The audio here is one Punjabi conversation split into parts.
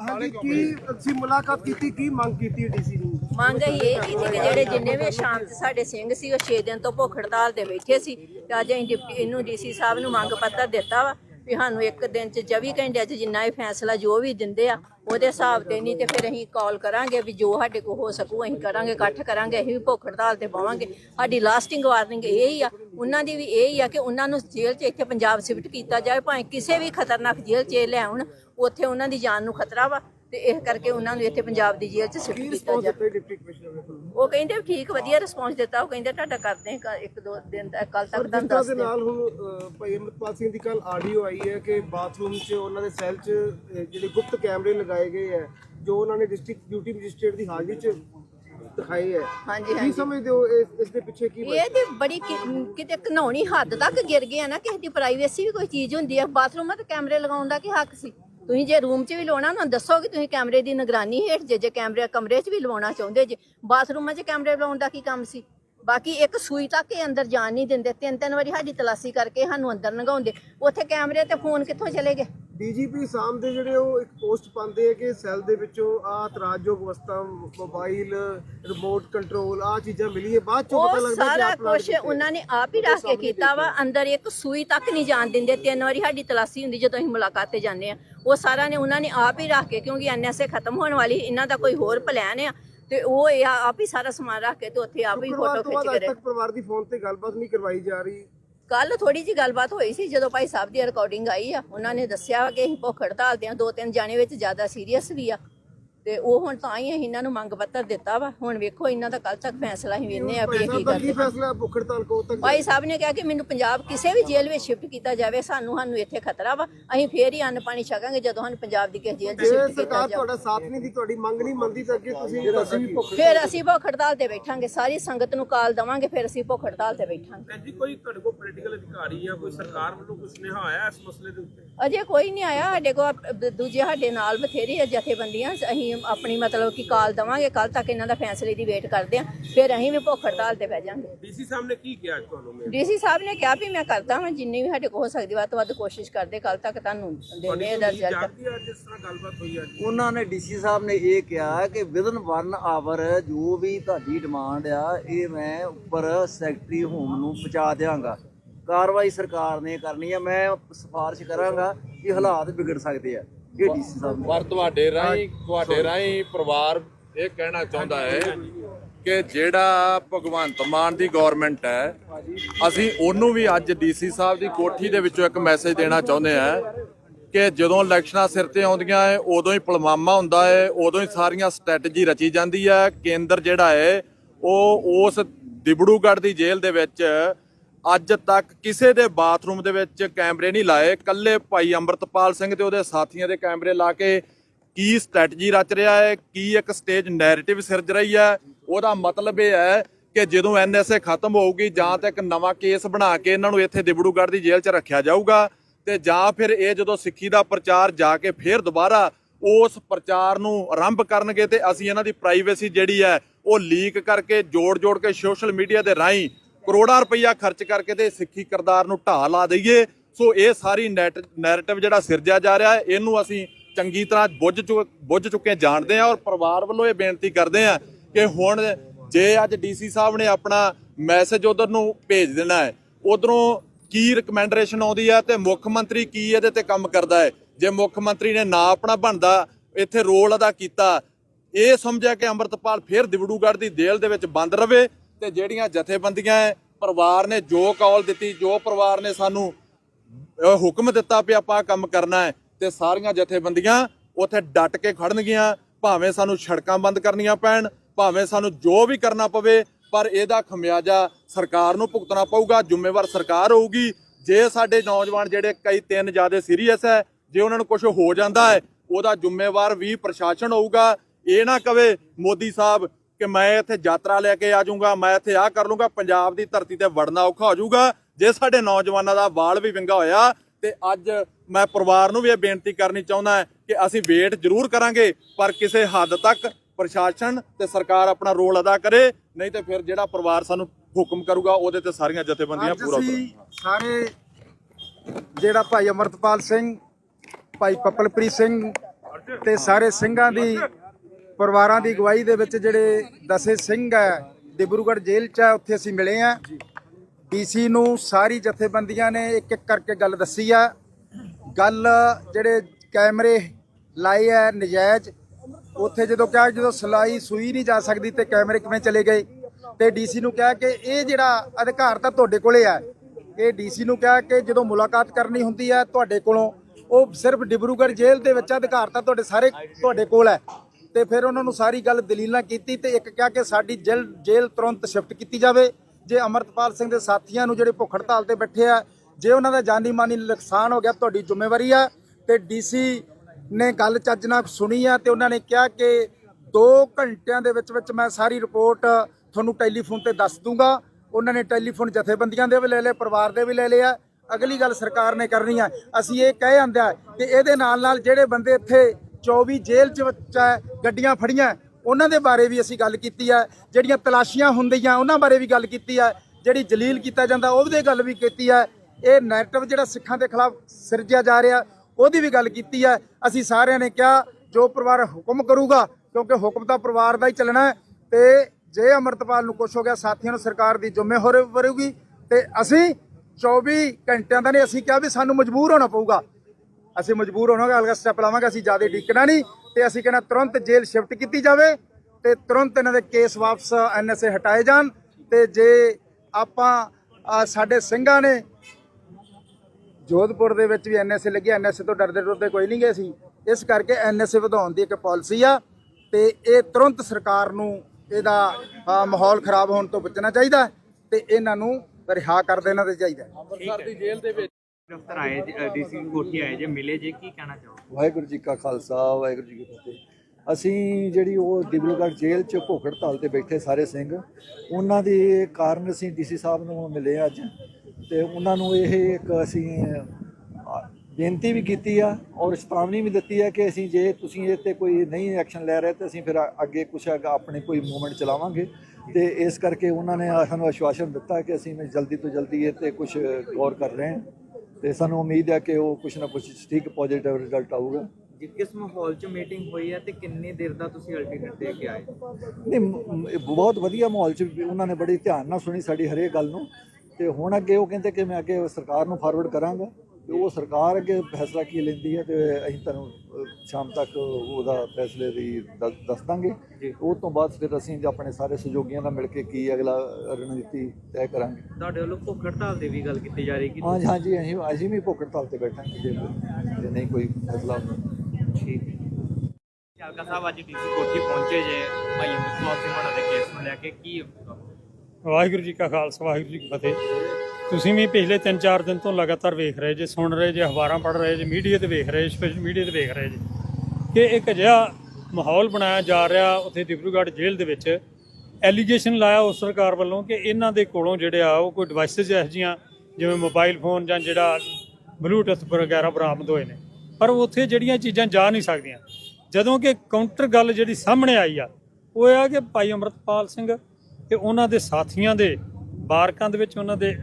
ਹਾਂਜੀ ਕੀ ਤੁਸੀਂ ਮੁਲਾਕਾਤ ਕੀਤੀ ਕੀ ਮੰਗ ਕੀਤੀ ਡੀਸੀ ਨੂੰ ਮੰਗ ਇਹ ਕੀਤੀ ਕਿ ਜਿਹੜੇ ਜਿੰਨੇ ਵੀ ਸ਼ਾਂਤ ਸਾਡੇ ਸਿੰਘ ਸੀ ਉਹ 6 ਦਿਨ ਤੋਂ ਭੁੱਖ ਹੜਤਾਲ ਤੇ ਬੈਠੇ ਸੀ ਤੇ ਅੱਜ ਅਸੀਂ ਡਿਪਟੀ ਇਹਨੂੰ ਡੀਸੀ ਸਾਹਿਬ ਨੂੰ ਮੰਗ ਪੱਤਰ ਦਿੱਤਾ ਵਾ ਵੀ ਸਾਨੂੰ ਇੱਕ ਦਿਨ ਚ 24 ਘੰਟਿਆਂ ਚ ਜਿੰਨਾ ਵੀ ਫੈਸਲਾ ਜੋ ਵੀ ਦਿੰਦੇ ਆ, ਉਹਦੇ ਹਿਸਾਬ ਤੇ ਨਹੀਂ ਤੇ ਫਿਰ ਅਸੀਂ ਕਾਲ ਕਰਾਂਗੇ ਵੀ ਜੋ ਸਾਡੇ ਕੋਲ ਹੋ ਸਕੂ, ਅਸੀਂ ਕਰਾਂਗੇ, ਇਕੱਠ ਕਰਾਂਗੇ, ਅਸੀਂ ਵੀ ਭੁੱਖ ਹੜਤਾਲ ਤੇ ਪਾਵਾਂਗੇ। ਸਾਡੀ ਲਾਸਟਿੰਗ ਵਾਰਨਿੰਗ ਇਹ ਹੀ ਆ, ਉਹਨਾਂ ਦੀ ਵੀ ਇਹ ਹੀ ਆ ਕਿ ਉਹਨਾਂ ਨੂੰ ਜੇਲ੍ਹ 'ਚ ਇੱਥੇ ਪੰਜਾਬ ਸ਼ਿਫਟ ਕੀਤਾ ਜਾਵੇ ਭਾਵੇਂ ਕਿਸੇ ਵੀ ਖਤਰਨਾਕ ਜੇਲ੍ਹ 'ਚ ਲੈ ਆਉਣ, ਉੱਥੇ ਉਹਨਾਂ ਦੀ ਜਾਨ ਨੂੰ ਖਤਰਾ ਵਾ। ਤੇ ਇਸ ਕਰਕੇ ਉਹਨਾਂ ਨੂੰ ਇੱਥੇ ਪੰਜਾਬ ਦੀ ਜੇਲ੍ਹ 'ਚ ਜਾਵੇ ਦਿੱਤਾ ਡਿਪਟੀ ਕਮਿਸ਼ਨਰ ਨੇ ਤੁਹਾਨੂੰ? ਉਹ ਕਹਿੰਦੇ ਵੀ ਠੀਕ ਵਧੀਆ ਰਿਸਪੌਂਸ ਦਿੱਤਾ। ਉਹ ਕਹਿੰਦੇ ਤੁਹਾਡਾ ਕਰਦੇ ਹਾਂ ਇੱਕ ਦੋ ਦਿਨ ਤੱਕ ਕੱਲ ਤੱਕ ਤਰ੍ਹਾਂ ਦੱਸ ਦੇ ਦੇ ਨਾਲ ਹੁਣ ਅਹ, ਭਾਈ ਅਮਰਪਾਲ ਸਿੰਘ ਦੀ ਕੱਲ ਆਡੀਓ ਆਈ ਹੈ ਕਿ ਬਾਥਰੂਮ 'ਚ ਉਹਨਾਂ ਦੇ ਸੈੱਲ 'ਚ ਅਹ, ਜਿਹੜੇ ਗੁਪਤ ਕੈਮਰੇ ਲਗਾਏ ਗਏ ਹੈ ਜੋ ਉਹਨਾਂ ਨੇ ਡਿਸਟ੍ਰਿਕਟ ਡਿਊਟੀ ਮੈਜਿਸਟ੍ਰੇਟ ਦੀ ਹਾਜ਼ਰੀ 'ਚ ਦਿਖਾਏ ਹੈ। ਹਾਂਜੀ ਕੀ ਹਾਂਜੀ। ਸਮਝਦੇ ਹੋ ਇਸ ਇਸ ਦੇ ਪਿੱਛੇ ਕੀ ਇਹ ਤੇ ਬੜੀ ਕਿ- ਕਿਤੇ ਘਨੌਣੀ ਹੱਦ ਤੱਕ ਗਿਰ ਗਿਆ ਨਾ ਕਿਸੇ ਦੀ ਪ੍ਰਾਈਵੇਸੀ ਵੀ ਕੋਈ ਚੀਜ਼ ਹੁੰਦੀ ਹੈ। ਬਾਥਰੂਮਾਂ ਤੇ ਕੈਮਰੇ ਲਗਾਉਣ ਦਾ ਕੀ ਹੱਕ ਸੀ? ਤੁਸੀਂ ਜੇ ਰੂਮ 'ਚ ਵੀ ਲਾਉਣਾ ਉਹਨਾਂ ਨੂੰ ਦੱਸੋ ਕਿ ਤੁਸੀਂ ਕੈਮਰੇ ਦੀ ਨਿਗਰਾਨੀ ਹੇਠ ਜੇ ਜੇ ਕੈਮਰੇ, ਕਮਰੇ 'ਚ ਵੀ ਲਵਾਉਣਾ ਚਾਹੁੰਦੇ ਜੇ। ਬਾਥਰੂਮਾਂ 'ਚ ਕੈਮਰੇ ਲਾਉਣ ਦਾ ਕੀ ਕੰਮ ਸੀ? ਬਾਕੀ ਇੱਕ ਸੂਈ ਤੱਕ ਹੀ ਅੰਦਰ ਜਾਣ ਨਹੀਂ ਦਿੰਦੇ। ਤਿੰਨ ਤਿੰਨ ਵਾਰੀ ਸਾਡੀ ਤਲਾਸ਼ੀ ਕਰਕੇ ਸਾਨੂੰ ਅੰਦਰ ਲੰਘਾਉਂਦੇ ਉੱਥੇ ਕੈਮਰੇ ਤੇ ਫੋਨ ਕਿੱਥੋਂ ਚਲੇ ਗਏ? ਡੀਜੀਪੀ ਸਾਮ ਦੇ ਜਿਹੜੇ ਉਹ ਇੱਕ ਪੋਸਟ ਪਾਉਂਦੇ ਆ ਕਿ ਸੈੱਲ ਦੇ ਵਿੱਚੋਂ ਆ ਤਰਾਜਯੋਗ ਵਸਤਾਂ ਮੋਬਾਈਲ ਰਿਮੋਟ ਕੰਟਰੋਲ ਆ ਚੀਜ਼ਾਂ ਮਿਲੀਆਂ। ਬਾਅਦ ਚੋਂ ਪਤਾ ਲੱਗਦਾ ਕਿ ਸਾਰਾ ਕੁਝ ਉਹਨਾਂ ਨੇ ਆਪ ਹੀ ਰੱਖ ਕੇ ਕੀਤਾ ਵਾ। ਅੰਦਰ ਇੱਕ ਸੂਈ ਤੱਕ ਨਹੀਂ ਜਾਣ ਦਿੰਦੇ। ਤਿੰਨ ਵਾਰੀ ਸਾਡੀ ਤਲਾਸ਼ੀ ਹੁੰਦੀ ਜਦੋਂ ਅਸੀਂ ਮੁਲਾਕਾਤ ਤੇ ਜਾਂਦੇ ਆ। ਉਹ ਸਾਰਾ ਨੇ ਉਹਨਾਂ ਨੇ ਆਪ ਹੀ ਰੱਖ ਕੇ ਕਿਉਂਕਿ ਐਨਐਸਏ ਖਤਮ ਹੋਣ ਵਾਲੀ ਇਹਨਾਂ ਦਾ ਕੋਈ ਹੋਰ ਪਲਾਨ ਆ। ਤੇ ਉਹ ਇਹ ਆਪ ਹੀ ਸਾਰਾ ਸਮਾਨ ਰੱਖ ਕੇ ਤੇ ਉੱਥੇ ਆਪ ਹੀ ਫੋਟੋ ਖਿੱਚ ਕੇ ਤੱਕ ਪਰਿਵਾਰ ਦੀ ਫੋਨ ਤੇ ਗੱਲਬਾਤ ਨਹੀਂ ਕਰਵਾਈ ਜਾ ਰਹੀ। ਕੱਲ ਥੋੜੀ ਜੀ ਗੱਲਬਾਤ ਹੋਈ ਸੀ ਜਦੋਂ ਭਾਈ ਸਾਹਿਬ ਦੀ ਰਿਕਾਰਡਿੰਗ ਆਈ ਆ। ਉਹਨਾਂ ਨੇ ਦੱਸਿਆ ਵਾ ਕਿ ਅਸੀਂ ਭੁੱਖ ਹੜਤਾਲ ਦੇ ਆ। ਦੋ ਤਿੰਨ ਜਾਣੇ ਵਿੱਚ ਜ਼ਿਆਦਾ ਸੀਰੀਅਸ ਵੀ ਆ। ਤੇ ਉਹ ਹੁਣ ਤਾਂ ਹੀ ਅਸੀਂ ਇਹਨਾਂ ਨੂੰ ਮੰਗ ਪੱਤਰ ਦਿੱਤਾ ਵਾ। ਹੁਣ ਵੇਖੋ ਇਹਨਾਂ ਦਾ ਕੱਲ ਤੱਕ ਫੈਸਲਾ ਅਸੀਂ ਵੇਖਨੇ ਆ ਵੀ ਇਹ ਕੀ ਕਰਦੇ। ਕੀ ਫੈਸਲਾ ਭੁੱਖ ਹੜਤਾਲ ਕੋ ਤੱਕ ਭਾਈ ਸਾਹਿਬ ਨੇ ਕਿਹਾ ਕਿ ਮੈਨੂੰ ਪੰਜਾਬ ਕਿਸੇ ਵੀ ਜੇਲ੍ਹ ਵਿੱਚ ਸ਼ਿਫਟ ਕੀਤਾ ਜਾਵੇ ਸਾਨੂੰ ਸਾਨੂੰ ਇੱਥੇ ਖਤਰਾ ਵਾ। ਅਸੀਂ ਫੇਰ ਹੀ ਅੰਨ ਪਾਣੀ ਛਕਾਂਗੇ ਜਦੋਂ ਸਾਨੂੰ ਪੰਜਾਬ ਦੀ ਕਿਸੇ ਜੇਲ੍ਹ 'ਚ ਜੇ ਸ਼ਿਫਟ ਕੀਤਾ ਸਰਕਾਰ ਜਾਵੇ। ਤੁਹਾਡਾ ਸਾਥ ਨਹੀਂ ਦੀ ਤੁਹਾਡੀ ਮੰਗ ਨਹੀਂ ਮੰਨਦੀ ਤਾਂ ਅੱਗੇ ਤੁਸੀਂ ਅਸੀਂ ਫਿਰ ਅਸੀਂ ਭੁੱਖ ਹੜਤਾਲ ਤੇ ਬੈਠਾਂਗੇ ਸਾਰੀ ਸੰਗਤ ਨੂੰ ਕਾਲ ਦਵਾਂਗੇ ਫਿਰ ਅਸੀਂ ਭੁੱਖ ਹੜਤਾਲ ਤੇ ਬੈਠਾਂਗੇ। ਭੈਣ ਜੀ ਕੋਈ ਤੁਹਾਡੇ ਕੋਲ ਪੋਲੀਟੀਕਲ ਅਧਿਕਾਰੀ ਜਾਂ ਕੋਈ ਸਰਕਾਰ ਵੱਲੋਂ ਕੋਈ ਸੁਨੇਹਾ ਆਇਆ ਇਸ ਮਸਲੇ ਦੇ ਉੱਤੇ? ਅਜੇ ਕੋਈ ਨਹੀਂ ਆਇਆ ਸਾਡੇ ਕੋਲ ਦੂਜੇ ਸਾਡੇ ਨਾਲ ਬਥੇਰੇ ਜਥੇਬੰਦੀਆਂ ਅਸੀਂ ਆਪਣੀ ਮਤਲਬ ਕਿ ਕਾਲ ਦਵਾਂਗੇ ਕੱਲ ਤੱਕ ਇਹਨਾਂ ਦਾ ਫੈਸਲੇ ਦੀ ਵੇਟ ਕਰਦੇ ਆਂ ਫਿਰ ਅਸੀਂ ਵੀ ਭੁੱਖ ਹੜਤਾਲ ਤੇ ਬਹਿ ਜਾਾਂਗੇ। ਡੀਸੀ ਸਾਹਿਬ ਨੇ ਕੀ ਕਿਹਾ ਤੁਹਾਨੂੰ ਮੈਂ? ਡੀਸੀ ਸਾਹਿਬ ਨੇ ਕਿਹਾ ਵੀ ਮੈਂ ਕਰਦਾ ਹਾਂ ਜਿੰਨੀ ਵੀ ਸਾਡੇ ਕੋਲ ਹੋ ਸਕਦੀ ਵੱਧ ਤੋਂ ਵੱਧ ਕੋਸ਼ਿਸ਼ ਕਰਦੇ ਕੱਲ ਤੱਕ ਤੁਹਾਨੂੰ ਦੇਣੇ ਇਹਦਾ ਰਿਜ਼ਲਟ ਜਾਗਦੀ ਆ ਜਿਸ ਤਰ੍ਹਾਂ ਗੱਲਬਾਤ ਹੋਈ ਅੱਜ? ਉਹਨਾਂ ਨੇ ਡੀਸੀ ਸਾਹਿਬ ਨੇ ਇਹ ਕਿਹਾ ਕਿ ਵਿਦਨ 1 ਆਵਰ ਜੋ ਵੀ ਤੁਹਾਡੀ ਡਿਮਾਂਡ ਆ ਇਹ ਮੈਂ ਉੱਪਰ ਸੈਕਟਰੀ ਹੋਮ ਨੂੰ ਪਹੁੰਚਾ ਦਿਆਂਗਾ। ਕਾਰਵਾਈ ਸਰਕਾਰ ਨੇ ਕਰਨੀ ਆ ਮੈਂ ਸਿਫਾਰਿਸ਼ ਕਰਾਂਗਾ ਕਿ ਹਾਲਾਤ ਵਿਗੜ ਸਕਦੇ ਆ। ਇਹ ਡੀਸੀ ਸਾਹਿਬ ਨੇ ਪਰ ਤੁਹਾਡੇ ਰਾਹੀਂ ਤੁਹਾਡੇ ਰਾਹੀਂ ਪਰਿਵਾਰ ਇਹ ਕਹਿਣਾ ਚਾਹੁੰਦਾ ਹੈ ਕਿ ਜਿਹੜਾ ਭਗਵੰਤ ਮਾਨ ਦੀ ਗਵਰਨਮੈਂਟ ਹੈ ਅਸੀਂ ਉਹਨੂੰ ਵੀ ਅੱਜ ਡੀਸੀ ਸਾਹਿਬ ਦੀ ਕੋਠੀ ਦੇ ਵਿੱਚੋਂ ਇੱਕ ਮੈਸੇਜ ਦੇਣਾ ਚਾਹੁੰਦੇ ਆ ਕਿ ਜਦੋਂ ਇਲੈਕਸ਼ਨਾਂ ਸਿਰ ਤੇ ਆਉਂਦੀਆਂ ਹੈ ਉਦੋਂ ਹੀ ਪਲਵਾਮਾ ਹੁੰਦਾ ਹੈ ਉਦੋਂ ਹੀ ਸਾਰੀਆਂ ਸਟ੍ਰੈਟਜੀ ਰਚੀ ਜਾਂਦੀ ਹੈ। ਕੇਂਦਰ ਜਿਹੜਾ ਹੈ ਉਹ ਉਸ ਦਿਬੜੂਗੜ੍ਹ ਦੀ ਜੇਲ੍ਹ ਦੇ ਵਿੱਚ ਅੱਜ ਤੱਕ ਕਿਸੇ ਦੇ ਬਾਥਰੂਮ ਦੇ ਵਿੱਚ ਕੈਮਰੇ ਨਹੀਂ ਲਾਏ। ਕੱਲੇ ਭਾਈ ਅੰਮ੍ਰਿਤਪਾਲ ਸਿੰਘ ਤੇ ਉਹਦੇ ਸਾਥੀਆਂ ਦੇ ਕੈਮਰੇ ਲਾ ਕੇ ਕੀ ਸਟ੍ਰੈਟਜੀ ਰਚ ਰਿਹਾ ਹੈ, ਕੀ ਇੱਕ ਸਟੇਜ ਨੈਰੇਟਿਵ ਸਿਰਜ ਰਹੀ ਹੈ। ਉਹਦਾ ਮਤਲਬ ਇਹ ਹੈ ਕਿ ਜਦੋਂ ਐਨਐਸਏ ਖਤਮ ਹੋਊਗੀ ਜਾਂ ਤਾਂ ਇੱਕ ਨਵਾਂ ਕੇਸ ਬਣਾ ਕੇ ਇਹਨਾਂ ਨੂੰ ਇੱਥੇ ਦਿਬੜੂਗੜ੍ਹ ਦੀ ਜੇਲ੍ਹ 'ਚ ਰੱਖਿਆ ਜਾਊਗਾ ਤੇ ਜਾਂ ਫਿਰ ਇਹ ਜਦੋਂ ਸਿੱਖੀ ਦਾ ਪ੍ਰਚਾਰ ਜਾ ਕੇ ਫਿਰ ਦੁਬਾਰਾ ਉਸ ਪ੍ਰਚਾਰ ਨੂੰ ਆਰੰਭ ਕਰਨਗੇ ਤੇ ਅਸੀਂ ਇਹਨਾਂ ਦੀ ਪ੍ਰਾਈਵੇਸੀ ਜਿਹੜੀ ਹੈ ਉਹ ਲੀਕ ਕਰਕੇ ਜੋੜ-ਜੋੜ ਕੇ ਸੋਸ਼ਲ ਮੀਡੀਆ ਦੇ ਰਾਹੀਂ ਕਰੋੜਾਂ ਰੁਪਈਆ ਖਰਚ ਕਰਕੇ ਤੇ ਸਿੱਖੀ ਕਰਤਾਰ ਨੂੰ ਢਾਹ ਲਾ ਦਈਏ। ਸੋ ਇਹ ਸਾਰੀ ਨੈਰੇਟਿਵ ਜਿਹੜਾ ਸਿਰਜਿਆ ਜਾ ਰਿਹਾ ਹੈ, ਇਹਨੂੰ ਅਸੀਂ ਚੰਗੀ ਤਰ੍ਹਾਂ ਬੁੱਝ ਚੁ- ਬੁੱਝ ਚੁੱਕੇ ਜਾਣਦੇ ਹਾਂ ਔਰ ਪਰਿਵਾਰ ਵੱਲੋਂ ਇਹ ਬੇਨਤੀ ਕਰਦੇ ਹਾਂ ਕਿ ਹੁਣ ਜੇ ਅੱਜ ਡੀਸੀ ਸਾਹਿਬ ਨੇ ਆਪਣਾ ਮੈਸੇਜ ਉਧਰ ਨੂੰ ਭੇਜ ਦੇਣਾ ਹੈ, ਉਧਰੋਂ ਕੀ ਰਿਕਮੈਂਡੇਸ਼ਨ ਆਉਂਦੀ ਹੈ ਤੇ ਮੁੱਖ ਮੰਤਰੀ ਕੀ ਇਹਦੇ ਤੇ ਕੰਮ ਕਰਦਾ ਹੈ? ਜੇ ਮੁੱਖ ਮੰਤਰੀ ਨੇ ਨਾ ਆਪਣਾ ਬਣਦਾ, ਇੱਥੇ ਰੋਲ ਅਦਾ ਕੀਤਾ, ਇਹ ਸਮਝਿਆ ਕਿ ਅੰਮ੍ਰਿਤਪਾਲ ਫਿਰ ਦਿਵੜੂਗੜ੍ਹ ਦੀ ਜੇਲ੍ਹ ਦੇ ਵਿੱਚ ਬੰਦ ਰਵੇ ਤੇ ਜਿਹੜੀਆਂ ਜਥੇਬੰਦੀਆਂ ਹੈ, ਪਰਿਵਾਰ ਨੇ ਜੋ ਕਾਲ ਦਿੱਤੀ, ਜੋ ਪਰਿਵਾਰ ਨੇ ਸਾਨੂੰ ਹੁਕਮ ਦਿੱਤਾ ਵੀ ਆਪਾਂ ਕੰਮ ਕਰਨਾ ਹੈ, ਤੇ ਸਾਰੀਆਂ ਜਥੇਬੰਦੀਆਂ ਉੱਥੇ ਡਟ ਕੇ ਖੜਨਗੀਆਂ, ਭਾਵੇਂ ਸਾਨੂੰ ਸੜਕਾਂ ਬੰਦ ਕਰਨੀਆਂ ਪੈਣ, ਭਾਵੇਂ ਸਾਨੂੰ ਜੋ ਵੀ ਕਰਨਾ ਪਵੇ, ਪਰ ਇਹਦਾ ਖਮਿਆਜਾ ਸਰਕਾਰ ਨੂੰ ਭੁਗਤਣਾ ਪਊਗਾ, ਜ਼ਿੰਮੇਵਾਰ ਸਰਕਾਰ ਹੋਊਗੀ। ਜੇ ਸਾਡੇ ਨੌਜਵਾਨ ਜਿਹੜੇ ਕਈ ਤਿੰਨ ਜਿਆਦੇ ਸੀਰੀਅਸ ਹੈ, ਜੇ ਉਹਨਾਂ ਨੂੰ ਕੁਝ ਹੋ ਜਾਂਦਾ ਹੈ, ਉਹਦਾ ਜ਼ਿੰਮੇਵਾਰ ਵੀ ਪ੍ਰਸ਼ਾਸਨ ਹੋਊਗਾ। ਇਹ ਨਾ ਕਵੇ, ਮੋਦੀ ਸਾਹਿਬ ਕਿ ਮੈਂ ਇੱਥੇ ਯਾਤਰਾ ਲੈ ਕੇ ਆ ਜਾਊਂਗਾ ਮੈਂ ਇੱਥੇ ਆ ਕਰ ਲੂੰਗਾ ਪੰਜਾਬ ਦੀ ਧਰਤੀ ਤੇ ਵੜਨਾ ਔਖਾ ਹੋ ਜਾਊਗਾ। ਜੇ ਸਾਡੇ ਨੌਜਵਾਨਾਂ ਦਾ ਵਾਲ ਵੀ ਵਿੰਗਾ ਹੋਇਆ ਤੇ ਅੱਜ ਮੈਂ ਪਰਿਵਾਰ ਨੂੰ ਵੀ ਇਹ ਬੇਨਤੀ ਕਰਨੀ ਚਾਹੁੰਦਾ ਹਾਂ ਕਿ ਅਸੀਂ ਵੇਟ ਜ਼ਰੂਰ ਕਰਾਂਗੇ ਪਰ ਕਿਸੇ ਹੱਦ ਤੱਕ ਪ੍ਰਸ਼ਾਸਨ ਤੇ ਸਰਕਾਰ ਆਪਣਾ ਰੋਲ ਅਦਾ ਕਰੇ ਨਹੀਂ ਤੇ ਫਿਰ ਜਿਹੜਾ ਪਰਿਵਾਰ ਸਾਨੂੰ ਹੁਕਮ ਕਰੂਗਾ ਉਹਦੇ ਤੇ ਸਾਰੀਆਂ ਜਥੇਬੰਦੀਆਂ ਪੂਰਾ ਸਾਰੇ ਜਿਹੜਾ ਭਾਈ ਅਮਰਤਪਾਲ ਸਿੰਘ ਭਾਈ ਪਪਲਪ੍ਰੀਤ ਸਿੰਘ ਤੇ ਸਾਰੇ ਸਿੰਘਾਂ ਦੀ ਪਰਿਵਾਰਾਂ ਦੀ ਅਗਵਾਈ ਦੇ ਵਿੱਚ ਜਿਹੜੇ ਦਸੇ ਸਿੰਘ ਹੈ ਡਿਬਰੂਗੜ੍ਹ ਜੇਲ੍ਹ 'ਚ ਹੈ, ਉੱਥੇ ਅਸੀਂ ਮਿਲੇ ਆ ਡੀਸੀ ਨੂੰ ਸਾਰੀ ਜਥੇਬੰਦੀਆਂ ਨੇ ਇੱਕ ਇੱਕ ਕਰਕੇ ਗੱਲ ਦੱਸੀ ਆ। ਗੱਲ ਜਿਹੜੇ ਕੈਮਰੇ ਲਾਏ ਆ ਨਜਾਇਜ਼, ਉੱਥੇ ਜਦੋਂ ਕਿਹਾ ਜਦੋਂ ਸਲਾਈ ਸੂਈ ਨਹੀਂ ਜਾ ਸਕਦੀ ਤੇ ਕੈਮਰੇ ਕਿਵੇਂ ਚਲੇ ਗਏ, ਤੇ ਡੀਸੀ ਨੂੰ ਕਿਹਾ ਕਿ ਇਹ ਜਿਹੜਾ ਅਧਿਕਾਰ ਤਾਂ ਤੁਹਾਡੇ ਕੋਲੇ ਆ। ਇਹ ਡੀਸੀ ਨੂੰ ਕਿਹਾ ਕਿ ਜਦੋਂ ਮੁਲਾਕਾਤ ਕਰਨੀ ਹੁੰਦੀ ਹੈ ਤੁਹਾਡੇ ਕੋਲੋਂ, ਉਹ ਸਿਰਫ ਡਿਬਰੂਗੜ੍ਹ ਜੇਲ੍ਹ ਦੇ ਵਿੱਚ ਅਧਿਕਾਰ ਤਾਂ ਤੁਹਾਡੇ ਸਾਰੇ, ਤੁਹਾਡੇ ਕੋਲ ਹੈ। ਤੇ ਫਿਰ ਉਹਨਾਂ ਨੂੰ ਸਾਰੀ ਗੱਲ ਦਲੀਲਾਂ ਕੀਤੀ ਤੇ ਇੱਕ ਕਿਹਾ ਕਿ ਸਾਡੀ ਜੇਲ੍ਹ ਜੇਲ੍ਹ ਤੁਰੰਤ ਸ਼ਿਫਟ ਕੀਤੀ ਜਾਵੇ। ਜੇ ਅਮਰਤਪਾਲ ਸਿੰਘ ਦੇ ਸਾਥੀਆਂ ਨੂੰ ਜਿਹੜੇ ਭੁੱਖ ਹੜਤਾਲ ਤੇ ਬੈਠੇ ਆ, ਜੇ ਉਹਨਾਂ ਦਾ ਜਾਨੀ ਮਾਨੀ ਨੁਕਸਾਨ ਹੋ ਗਿਆ, ਤੁਹਾਡੀ ਜ਼ਿੰਮੇਵਾਰੀ ਆ। ਤੇ ਡੀਸੀ ਨੇ ਗੱਲ ਚੱਜ ਨਾਲ ਸੁਣੀ ਆ ਤੇ ਉਹਨਾਂ ਨੇ ਕਿਹਾ ਕਿ 2 ਘੰਟਿਆਂ ਦੇ ਵਿੱਚ ਵਿੱਚ ਮੈਂ ਸਾਰੀ ਰਿਪੋਰਟ ਤੁਹਾਨੂੰ ਟੈਲੀਫੋਨ ਤੇ ਦੱਸ ਦੂੰਗਾ। ਉਹਨਾਂ ਨੇ ਟੈਲੀਫੋਨ ਜਥੇਬੰਦੀਆਂ ਦੇ ਵੀ ਲੈ ਲਏ, ਪਰਿਵਾਰ ਦੇ ਵੀ ਲੈ ਲਏ ਆ। ਅਗਲੀ ਗੱਲ ਸਰਕਾਰ ਨੇ ਕਰਨੀ ਆ। ਅਸੀਂ ਇਹ ਕਹਿ ਆਂਦਾ ਕਿ ਇਹਦੇ ਨਾਲ ਨਾਲ ਜਿਹੜੇ ਬੰਦੇ ਇੱਥੇ 24 ਜੇਲ੍ਹ ਚ ਵਿੱਚ ਹੈ, ਗੱਡੀਆਂ ਫੜੀਆਂ। ਉਹਨਾਂ ਦੇ ਬਾਰੇ ਵੀ ਅਸੀਂ ਗੱਲ ਕੀਤੀ ਹੈ ਜਿਹੜੀਆਂ ਤਲਾਸ਼ੀਆਂ ਹੁੰਦੀਆਂ ਉਹਨਾਂ ਬਾਰੇ ਵੀ ਗੱਲ ਕੀਤੀ ਹੈ ਜਿਹੜੀ ਜਲੀਲ ਕੀਤਾ ਜਾਂਦਾ ਉਹਦੇ ਗੱਲ ਵੀ ਕੀਤੀ ਹੈ ਇਹ ਨੈਰੇਟਿਵ ਜਿਹੜਾ ਸਿੱਖਾਂ ਦੇ ਖਿਲਾਫ ਸਿਰਜਿਆ ਜਾ ਰਿਹਾ ਉਹਦੀ ਵੀ ਗੱਲ ਕੀਤੀ ਹੈ ਅਸੀਂ ਸਾਰਿਆਂ ਨੇ ਕਿਹਾ ਜੋ ਪਰਿਵਾਰ ਹੁਕਮ ਕਰੂਗਾ ਕਿਉਂਕਿ ਹੁਕਮ ਤਾਂ ਪਰਿਵਾਰ ਦਾ ਹੀ ਚੱਲਣਾ ਹੈ ਤੇ ਜੇ ਅਮਰਤਪਾਲ ਨੂੰ ਕੁਛ ਹੋ ਗਿਆ ਸਾਥੀਆਂ ਨੂੰ ਸਰਕਾਰ ਦੀ ਜ਼ਿੰਮੇਵਾਰੀ ਹੋਵੇਗੀ ਤੇ ਅਸੀਂ 24 ਘੰਟਿਆਂ ਦਾ ਨਹੀਂ ਅਸੀਂ ਕਿਹਾ ਵੀ ਸਾਨੂੰ ਮਜਬੂਰ ਹੋਣਾ ਪਊਗਾ। ਅਸੀਂ ਮਜਬੂਰ ਹੋਣਾਗਾ ਅਲਗਾ ਸਟੈਪ ਲਾਵਾਂਗੇ, ਅਸੀਂ ਜ਼ਿਆਦਾ ਡੀਕਣਾ ਨਹੀਂ ਤੇ ਅਸੀਂ ਕਹਿੰਦਾ ਤੁਰੰਤ ਜੇਲ੍ਹ ਸ਼ਿਫਟ ਕੀਤੀ ਜਾਵੇ ਤੇ ਤੁਰੰਤ ਇਹਨਾਂ ਦੇ ਕੇਸ ਵਾਪਸ ਐਨਐਸਏ ਹਟਾਏ ਜਾਣ ਤੇ ਜੇ ਆਪਾਂ ਸਾਡੇ ਸਿੰਘਾਂ ਨੇ ਜੋਧਪੁਰ ਦੇ ਵਿੱਚ ਵੀ ਐਨਐਸਏ ਲੱਗੀ, ਐਨਐਸਏ ਤੋਂ ਡਰਦੇ ਡਰਦੇ ਕੋਈ ਨਹੀਂ ਗਏ ਸੀ। ਇਸ ਕਰਕੇ ਐਨਐਸਏ ਵਧਾਉਣ ਦੀ ਇੱਕ ਪਾਲਿਸੀ ਆ ਤੇ ਇਹ ਤੁਰੰਤ ਸਰਕਾਰ ਨੂੰ ਇਹਦਾ ਮਾਹੌਲ ਖਰਾਬ ਹੋਣ ਤੋਂ ਬਚਣਾ ਚਾਹੀਦਾ ਤੇ ਇਹਨਾਂ ਨੂੰ ਰਿਹਾ ਕਰ ਦੇਣਾ ਚਾਹੀਦਾ ਅੰਮ੍ਰਿਤਸਰ ਦੀ ਜੇਲ੍ਹ ਦੇ ਵਿੱਚ ਦਫ਼ਤਰ ਆਏ ਡੀਸੀ ਕੋਠੀ ਆਏ ਜੇ, ਮਿਲੇ ਜੇ, ਕੀ ਕਹਿਣਾ ਚਾਹੋ ਵਾਹਿਗੁਰੂ ਜੀ ਕਾ ਖਾਲਸਾ, ਵਾਹਿਗੁਰੂ ਜੀ ਕੀ ਫਤਿਹ। ਅਸੀਂ ਜਿਹੜੀ ਉਹ ਡਿਬਲੂਗੜ੍ਹ ਜੇਲ੍ਹ 'ਚ ਭੋਖੜ ਤਾਲ ਤੇ ਬੈਠੇ ਸਾਰੇ ਸਿੰਘ, ਉਹਨਾਂ ਦੇ ਕਾਰਨ ਅਸੀਂ ਡੀਸੀ ਸਾਹਿਬ ਨੂੰ ਮਿਲੇ ਅੱਜ। ਤੇ ਉਹਨਾਂ ਨੂੰ ਇਹ ਇੱਕ ਅਸੀਂ ਬੇਨਤੀ ਵੀ ਕੀਤੀ ਆ ਔਰ ਚੇਤਾਵਨੀ ਵੀ ਦਿੱਤੀ ਹੈ ਕਿ ਅਸੀਂ ਜੇ ਤੁਸੀਂ ਇਹ ਤੇ ਕੋਈ ਨਹੀਂ ਐਕਸ਼ਨ ਲੈ ਰਹੇ ਤੇ ਅਸੀਂ ਫਿਰ ਅੱਗੇ ਕੁਛ ਅਗਾ, ਆਪਣੇ ਕੋਈ ਮੂਵਮੈਂਟ ਚਲਾਵਾਂਗੇ। ਤੇ ਇਸ ਕਰਕੇ ਉਹਨਾਂ ਨੇ ਸਾਨੂੰ ਆਸ਼ਵਾਸਨ ਦਿੱਤਾ ਕਿ ਅਸੀਂ ਜਲਦੀ ਤੋਂ ਜਲਦੀ ਇਹ ਤੇ ਕੁਝ ਗੌਰ ਕਰ ਰਹੇ ਹਾਂ। ਤੇ ਸਾਨੂੰ ਉਮੀਦ ਹੈ ਕਿ ਉਹ ਕੁਛ ਨਾ ਕੁਛ ਠੀਕ ਪੋਜ਼ਿਟਿਵ ਰਿਜ਼ਲਟ ਆਊਗਾ। ਜੀ ਕਿਸ ਮਾਹੌਲ 'ਚ ਮੀਟਿੰਗ ਹੋਈ ਹੈ ਤੇ ਕਿੰਨੀ ਦੇਰ ਦਾ ਤੁਸੀਂ ਅਲਟੀਮੇਟ ਦੇ ਕੇ ਆਏ? ਨਹੀਂ ਮ- ਇਹ ਬਹੁਤ ਵਧੀਆ ਮਾਹੌਲ ਚ ਉਹਨਾਂ ਨੇ ਬੜੀ ਧਿਆਨ ਨਾਲ ਸੁਣੀ ਸਾਡੀ ਹਰੇਕ ਗੱਲ ਨੂੰ। ਤੇ ਹੁਣ ਅੱਗੇ ਉਹ ਕਹਿੰਦੇ ਕਿ ਮੈਂ ਅੱਗੇ ਸਰਕਾਰ ਨੂੰ ਫਾਰਵਰਡ ਕਰਾਂਗਾ। ਤੇ ਉਹ ਸਰਕਾਰ ਅੱਗੇ ਫੈਸਲਾ ਕੀ ਲੈਂਦੀ ਹੈ ਤੇ ਅਸੀਂ ਤੁਹਾਨੂੰ ਸ਼ਾਮ ਤੱਕ ਉਹਦਾ ਫੈਸਲੇ ਦੀ ਦੱਸ- ਦਾਂਗੇ। ਉਹ ਤੋਂ ਬਾਅਦ ਫਿਰ ਅਸੀਂ ਆਪਣੇ ਸਾਰੇ ਸਹਿਯੋਗੀਆਂ ਨਾਲ ਮਿਲ ਕੇ ਕੀ ਅਗਲਾ ਰਣਨੀਤੀ ਤੈਅ ਕਰਾਂਗੇ। ਤੁਹਾਡੇ ਵੱਲੋਂ ਭੁੱਖ ਹੜਤਾਲ ਦੀ ਵੀ ਗੱਲ ਕੀਤੀ ਜਾ ਰਹੀ ਕਿ ਹਾਂਜੀ ਹਾਂਜੀ ਅਸੀਂ ਅਸੀਂ ਵੀ ਭੁੱਖ ਹੜਤਾਲ ਤੇ ਬੈਠਾਂਗੇ ਜੇ ਜੇ ਨਹੀਂ ਕੋਈ ਫੈਸਲਾ ਠੀਕ। ਚਾਲਕਾ ਸਾਹਿਬ ਅੱਜ ਡੀਸੀ ਕੋਠੀ ਪਹੁੰਚੇ ਜੇ ਭਾਈ ਅਮਿਤਪਾਲ ਸਿੰਘ ਹੋਣਾ ਦੇ ਕੇਸ ਨੂੰ ਲੈ ਕੇ ਕੀ ਵਾਹਿਗੁਰੂ ਜੀ ਕਾ ਖਾਲਸਾ ਵਾਹਿਗੁਰੂ ਜੀ ਕੀ ਫਤਿਹ। ਤੁਸੀਂ ਵੀ ਪਿਛਲੇ 3-4 ਦਿਨ ਤੋਂ ਲਗਾਤਾਰ ਵੇਖ ਰਹੇ ਜੇ, ਸੁਣ ਰਹੇ ਜੇ, ਅਖਬਾਰਾਂ ਪੜ੍ਹ ਰਹੇ ਜੇ, ਮੀਡੀਆ ਤੇ ਵੇਖ ਰਹੇ, ਸੋਸ਼ਲ ਮੀਡੀਆ ਤੇ ਵੇਖ ਰਹੇ ਜੇ। ਕਿ ਇੱਕ ਅਜਿਹਾ ਮਾਹੌਲ ਬਣਾਇਆ ਜਾ ਰਿਹਾ ਉੱਥੇ ਡਿਬਰੂਗੜ੍ਹ ਜੇਲ੍ਹ ਦੇ ਵਿੱਚ। ਐਲੀਗੇਸ਼ਨ ਲਾਇਆ ਉਸ ਸਰਕਾਰ ਵੱਲੋਂ ਕਿ ਇਹਨਾਂ ਦੇ ਕੋਲੋਂ ਜਿਹੜੇ ਆ, ਉਹ ਕੋਈ ਡਿਵਾਈਸਸ ਇਹੋ ਜਿਹੀਆਂ, ਜਿਵੇਂ ਮੋਬਾਈਲ ਫੋਨ ਜਾਂ ਜਿਹੜਾ ਬਲੂਟੁੱਥ ਵਗੈਰਾ ਬਰਾਮਦ ਹੋਏ ਨੇ। ਪਰ ਉੱਥੇ ਜਿਹੜੀਆਂ ਚੀਜ਼ਾਂ ਜਾ ਨਹੀਂ ਸਕਦੀਆਂ। ਜਦੋਂ ਕਿ ਕਾਊਂਟਰ ਗੱਲ ਜਿਹੜੀ ਸਾਹਮਣੇ ਆਈ ਆ, ਉਹ ਆ ਕਿ ਭਾਈ ਅਮਰਤਪਾਲ ਸਿੰਘ ਤੇ ਉਹਨਾਂ ਦੇ ਸਾਥੀਆਂ ਦੇ, ਬਾਰਕਾਂ ਦੇ ਵਿੱਚ ਉਹਨਾਂ ਦੇ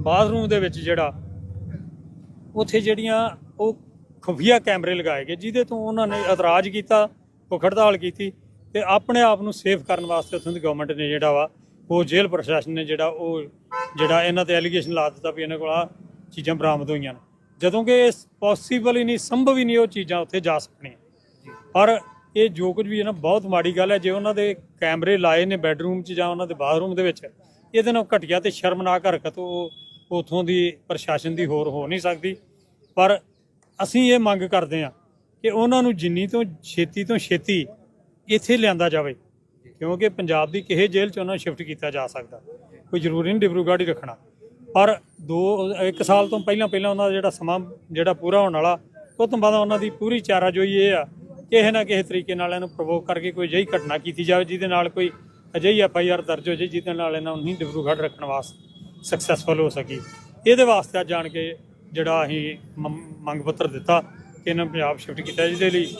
ਬਾਥਰੂਮ ਦੇ ਵਿੱਚ ਜਿਹੜਾ, ਉੱਥੇ ਜਿਹੜੀਆਂ ਉਹ ਖੁਫੀਆ ਕੈਮਰੇ ਲਗਾਏ ਗਏ, ਜਿਹਦੇ ਤੋਂ ਉਹਨਾਂ ਨੇ ਇਤਰਾਜ਼ ਕੀਤਾ ਭੁੱਖ ਹੜਤਾਲ ਕੀਤੀ ਤੇ ਆਪਣੇ ਆਪ ਨੂੰ ਸੇਫ ਕਰਨ ਵਾਸਤੇ ਉੱਥੋਂ ਦੀ ਗਵਰਨਮੈਂਟ ਨੇ ਜਿਹੜਾ ਵਾ, ਉਹ ਜੇਲ੍ਹ ਪ੍ਰਸ਼ਾਸਨ ਨੇ ਜਿਹੜਾ ਉਹ ਜਿਹੜਾ ਇਹਨਾਂ ਤੇ ਐਲੀਗੇਸ਼ਨ ਲਾ ਦਿੱਤਾ ਵੀ ਇਹਨਾਂ ਕੋਲ ਆ ਚੀਜ਼ਾਂ ਬਰਾਮਦ ਹੋਈਆਂ ਨੇ। ਜਦੋਂ ਕਿ ਇਹ ਪੋਸੀਬਲ ਹੀ ਨਹੀਂ, ਸੰਭਵ ਹੀ ਨਹੀਂ ਉਹ ਚੀਜ਼ਾਂ ਉੱਥੇ ਜਾ ਸਕਣੀਆਂ। ਪਰ ਇਹ ਜੋ ਕੁਝ ਵੀ ਹੈ ਨਾ, ਬਹੁਤ ਮਾੜੀ ਗੱਲ ਹੈ, ਜੇ ਉਹਨਾਂ ਦੇ ਕੈਮਰੇ ਲਾਏ ਨੇ ਬੈੱਡਰੂਮ 'ਚ ਜਾਂ ਉਹਨਾਂ ਦੇ ਬਾਥਰੂਮ ਦੇ ਵਿੱਚ ਇਹਦੇ ਨਾਲ ਘਟੀਆ ਤੇ ਸ਼ਰਮਨਾਕ ਹਰਕਤ ਉਹ ਉਥੋਂ ਦੀ ਪ੍ਰਸ਼ਾਸਨ ਦੀ ਹੋਰ ਹੋ ਨਹੀਂ ਸਕਦੀ। ਪਰ ਅਸੀਂ ਇਹ ਮੰਗ ਕਰਦੇ ਹਾਂ ਕਿ ਉਹਨਾਂ ਨੂੰ ਜਿੰਨੀ ਤੋਂ ਛੇਤੀ ਤੋਂ ਛੇਤੀ ਇੱਥੇ ਲਿਆਂਦਾ ਜਾਵੇ, ਕਿਉਂਕਿ ਪੰਜਾਬ ਦੀ ਕਿਸੇ ਜੇਲ੍ਹ 'ਚ ਉਹਨਾਂ ਨੂੰ ਸ਼ਿਫਟ ਕੀਤਾ ਜਾ ਸਕਦਾ। ਕੋਈ ਜ਼ਰੂਰੀ ਨਹੀਂ ਡਿਬਰੂਗੜ੍ਹ ਹੀ ਰੱਖਣਾ। ਪਰ ਦੋ, ਇੱਕ ਸਾਲ ਤੋਂ ਪਹਿਲਾਂ ਪਹਿਲਾਂ ਉਹਨਾਂ ਦਾ ਜਿਹੜਾ ਸਮਾਂ, ਜਿਹੜਾ ਪੂਰਾ ਹੋਣ ਵਾਲਾ, ਉਹ ਤੋਂ ਬਾਅਦ ਉਹਨਾਂ ਦੀ ਪੂਰੀ ਚਾਰਾਜੋਈ ਇਹ ਆ ਕਿਸੇ ਨਾ ਕਿਸੇ ਤਰੀਕੇ ਨਾਲ ਇਹਨੂੰ ਪ੍ਰਵੋਕ ਕਰਕੇ ਕੋਈ ਅਜਿਹੀ ਘਟਨਾ ਕੀਤੀ ਜਾਵੇ ਜਿਹਦੇ ਨਾਲ ਕੋਈ ਅਜਿਹੀ ਐਫ ਆਈ ਆਰ ਦਰਜ ਹੋ ਜਾਏ ਜਿਹਦੇ ਨਾਲ ਇਹਨਾਂ ਨੂੰ ਨਹੀਂ ਡਿਬਰੂਗੜ੍ਹ ਰੱਖਣ ਵਾਸਤੇ ਸਕਸੈਸਫੁਲ ਹੋ ਸਕੀ। ਇਹਦੇ ਵਾਸਤੇ ਅੱਜ ਜਾਣ ਕੇ ਜਿਹੜਾ ਅਸੀਂ ਮ- ਮੰਗ ਪੱਤਰ ਦਿੱਤਾ ਕਿ ਇਹਨਾਂ ਨੂੰ ਪੰਜਾਬ ਸ਼ਿਫਟ ਕੀਤਾ ਜਿਹਦੇ ਲਈ